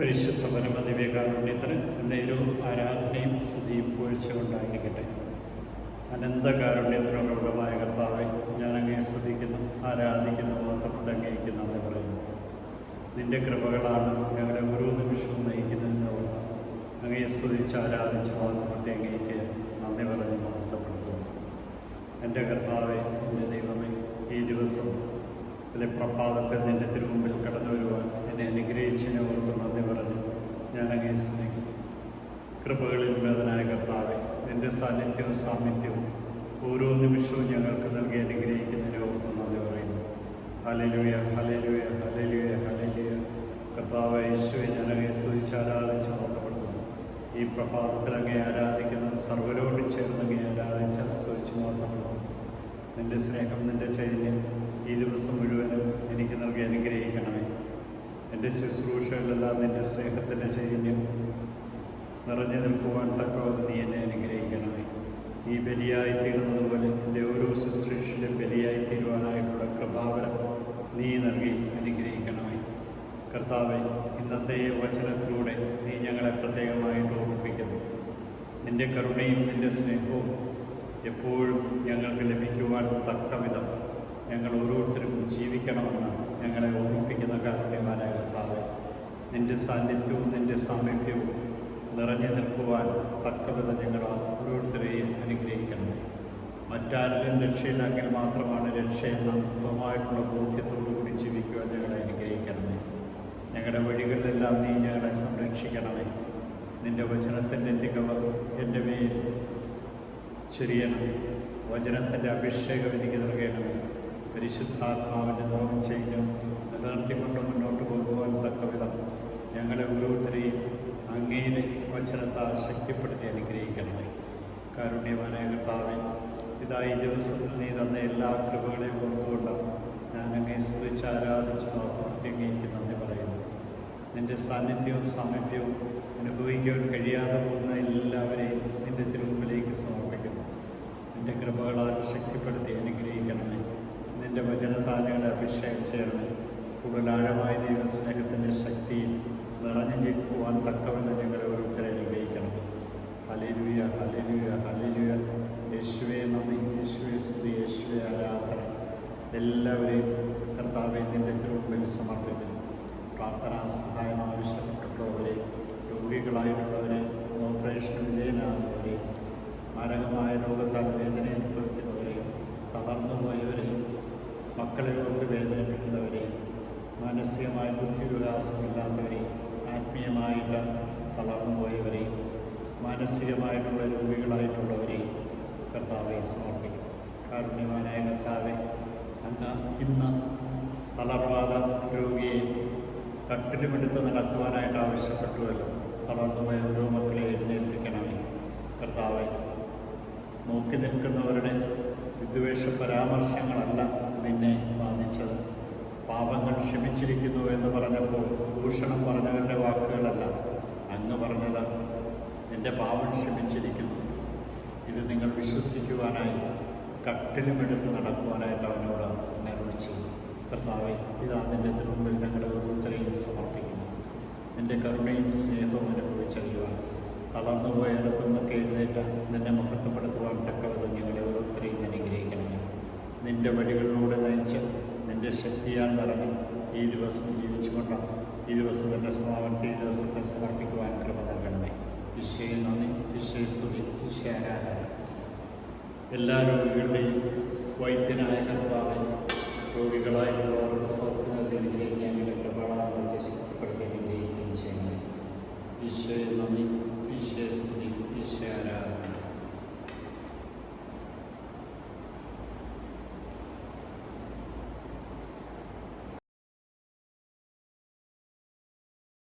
പരിശുദ്ധ പരമദിവ്യകാരുണ്യത്തിന് നേരവും ആരാധനയും സ്തുതിയും പൂഴ്ചയുണ്ടായിരിക്കട്ടെ അനന്തകാരുണ്യത്തിനുള്ളമായ കർത്താവെ ഞാൻ അങ്ങേ സ്തുതിക്കുന്നു ആരാധിക്കുന്നു മാത്രം അങ്ങേക്കുന്നു എന്ന് പറയുന്നു. നിന്റെ കൃപകളാണ് ഞങ്ങളുടെ ഓരോ നിമിഷവും നയിക്കുന്നതെന്ന് ഓർത്ത് അങ്ങയെ സ്തുതിച്ച് ആരാധിച്ച് മാത്രത്തെ അങ്ങേക്ക് നന്ദി പറഞ്ഞ് മഹത്വപ്പെടുത്തുന്നു. എന്റെ കർത്താവെ എന്റെ ദൈവമേ ഈ ദിവസം അല്ലെ പ്രഭാതത്തിൽ നിന്റെ തിരുമുമ്പിൽ കടന്നു വരുവാൻ എന്നെ അനുഗ്രഹിച്ചതിനെ ഓർത്ത് നന്ദി പറഞ്ഞ് ഞാൻ അങ്ങേ സ്നേഹിക്കുന്നു കൃപകളിൽ വേദനായ കർത്താവെ നിന്റെ സാന്നിധ്യവും സാമീപ്യവും ഓരോ നിമിഷവും ഞങ്ങൾക്ക് നൽകി അനുഗ്രഹിക്കുന്നതിനെ ഓർത്ത് നന്ദി പറയുന്നു. ഹലലുയ ഹലലുയ ഹലലുയ ഹലലുയ കർത്താവ് യേശുവെ ഞാനങ്ങെ സ്തുതിച്ച് ആരാധിച്ച് മാറ്റപ്പെടുത്തുന്നു ഈ പ്രഭാതത്തിൽ അങ്ങേ ആരാധിക്കുന്ന സർവരോട് ചേർന്ന് അങ്ങേ ആരാധിച്ച് സ്തുതിച്ച് ബന്ധപ്പെടുത്തുന്നു നിന്റെ സ്നേഹം നിന്റെ ചൈതന്യം ഈ ദിവസം മുഴുവനും എനിക്ക് നൽകി അനുഗ്രഹിക്കണമേ. എന്റെ ശുശ്രൂഷകളിലെല്ലാം നിന്റെ സ്നേഹത്തിന്റെ ചൈതന്യം നിറഞ്ഞു നിൽക്കുവാൻ തക്കവത് നീ എന്നെ അനുഗ്രഹിക്കണമേ. നീ ബലിയായി തീരുന്നതുപോലെ എന്റെ ഓരോ ശുശ്രൂഷയിലും ബലിയായി തീരുവാനായിട്ടുള്ള കൃപാവരം നീ നൽകി അനുഗ്രഹിക്കണമേ. കർത്താവെ ഇന്നത്തെ വചനത്തിലൂടെ നീ ഞങ്ങളെ പ്രത്യേകമായിട്ട് ഓർമ്മിപ്പിക്കുന്നു. നിന്റെ കരുണയും നിന്റെ സ്നേഹവും എപ്പോഴും ഞങ്ങൾക്ക് ലഭിക്കുവാൻ തക്ക വിധം ഞങ്ങൾ ഓരോരുത്തരും ജീവിക്കണമെന്ന് ഞങ്ങളെ ഓർമ്മിപ്പിക്കുന്ന കാരുണ്യവാനായ കർത്താവ് നിന്റെ സാന്നിധ്യവും നിന്റെ സാമീപ്യവും നിറഞ്ഞു നിൽക്കുവാൻ തക്കവിത ഞങ്ങൾ ഓരോരുത്തരെയും അനുഗ്രഹിക്കണമേ. മറ്റാരിലും രക്ഷയില്ലെങ്കിൽ മാത്രമാണ് രക്ഷയെന്ന മൊത്തമായിട്ടുള്ള ബോധ്യത്തോടു കൂടി ജീവിക്കുവാൻ ഞങ്ങളെ അനുഗ്രഹിക്കണമേ. ഞങ്ങളുടെ വഴികളിലെല്ലാം നീ ഞങ്ങളെ സംരക്ഷിക്കണമേ. നിന്റെ വചനത്തിന്റെ തികവ് എന്റെ മേൽ ചൊരിയണമേ. വചനത്തിന്റെ അഭിഷേകം എനിക്ക് നൽകണമേ. പരിശുദ്ധാത്മാവിന്റെ നോം ചെയ്യും നിലനിർത്തിക്കൊണ്ട് മുന്നോട്ട് പോകുവാൻ തക്കവിധം ഞങ്ങളെ ഓരോരുത്തരെയും അങ്ങയുടെ വചനത്താൽ ശക്തിപ്പെടുത്തി അനുഗ്രഹിക്കണമേ. കാരുണ്യവാനായ കർത്താവെ ഇതാ ഈ ദിവസത്തിൽ നീ തന്ന എല്ലാ കൃപകളെയും ഓർത്തുകൊണ്ട് ഞാൻ അങ്ങേ സ്തുതിച്ച് ആരാധിച്ച് മാത്രം അങ്ങേക്ക് നന്ദി പറയുന്നു. നിന്റെ സാന്നിധ്യവും സാമീപ്യവും അനുഭവിക്കാൻ കഴിയാതെ പോകുന്ന എല്ലാവരെയും നിന്റെ തിരുമുമ്പിലേക്ക് സമർപ്പിക്കുന്നു. നിന്റെ കൃപകളാൽ ശക്തിപ്പെടുത്തി അനുഗ്രഹിക്കണമേ. നിന്റെ വചനത്താലുകളെ അഭിഷേകം ചേർന്ന് കൂടുതലാഴമായ ദൈവസ്നേഹത്തിന്റെ ശക്തിയിൽ തക്കവെന്ന് ഞങ്ങളെ ഓരോരുത്തരെ അനുഗ്രഹിക്കണം. ഹലേലുയ ഹലേലുയ ഹലേലുയ യേശുവെ നന്ദി. യേശുവെ സ്തുതി. യേശുവേ ആരാധന. എല്ലാവരെയും കർത്താവെ നിന്റെ തിരുമുമ്പിൽ സമർപ്പിക്കുന്നു. പ്രാർത്ഥനാ സഹായം ആവശ്യപ്പെട്ടിട്ടുള്ളവരെ രോഗികളായിട്ടുള്ളവരെ ഓപ്പറേഷൻ വിധേയനാകുന്നവരെ മാരകമായ രോഗത്താൽ വേദന അനുഭവിക്കുന്നവരെയും തളർന്നുപോയവരെയും മക്കളെ ഓർത്ത് വേദനിപ്പിക്കുന്നവരെയും മാനസികമായ ബുദ്ധിവികാസമില്ലാത്തവരെയും ആത്മീയമായിട്ട് തളർന്നുപോയവരെയും മാനസികമായിട്ടുള്ള രോഗികളായിട്ടുള്ളവരെയും കർത്താവെ സമർപ്പിക്കും കാരുണ്യവാനായ കർത്താവെ അങ്ങ് ഇന്ന് തളർവാദ രോഗിയെ കട്ടിലുമെടുത്ത് നടക്കുവാനായിട്ട് ആവശ്യപ്പെട്ടുവല്ലോ. തളർന്നുപോയ ഓരോ മക്കളെ എഴുന്നേൽപ്പിക്കണമേ. കർത്താവെ നോക്കി നിൽക്കുന്നവരുടെ വിദ്വേഷ പരാമർശങ്ങളല്ല നിന്നെ ബാധിച്ചത്. പാപങ്ങൾ ക്ഷമിച്ചിരിക്കുന്നു എന്ന് പറഞ്ഞപ്പോൾ ദൂഷണം പറഞ്ഞവരുടെ അങ്ങ് പറഞ്ഞത്. നിന്റെ പാവം ക്ഷമിച്ചിരിക്കുന്നു. ഇത് നിങ്ങൾ വിശ്വസിക്കുവാനായി കട്ടിലുമെടുത്ത് നടക്കുവാനായിട്ട് അവനോട് നിർമ്മിച്ചത് കർത്താവെ ഇതാ നിന്റെ തിരുമുമ്പിൽ ഞങ്ങളുടെ ഓരോരുത്തരെയും സമർപ്പിക്കുന്നു. നിന്റെ കരുണയും സ്നേഹവും അനുഭവിച്ചറിയുവാൻ തളർന്നുപോയിടത്തു നിന്നൊക്കെ എഴുന്നേറ്റ് നിന്നെ മഹത്വപ്പെടുത്തുവാൻ തക്കവിധം ഞങ്ങളെ ഓരോരുത്തരെയും അനുഗ്രഹിക്കണമേ. നിന്റെ വഴികളിലൂടെ നയിച്ച് നിന്റെ ശക്തിയാൽ നിറഞ്ഞ് ഈ ദിവസം ജീവിച്ചുകൊണ്ട് ഈ ദിവസം തന്നെ സമാപനത്തെ ഈ ദിവസത്തെ സമർപ്പിക്കുവാൻ കൃപ നൽകണമേ. ഈശോയെ നന്ദി. ഈശോയെ സ്തുതി. ഈശോ ആരാധന. എല്ലാ രോഗികളുടെയും വൈദ്യനായ കർത്താവിൽ രോഗികളായിട്ടുള്ളവർക്ക് സ്വപ്നം നൽകി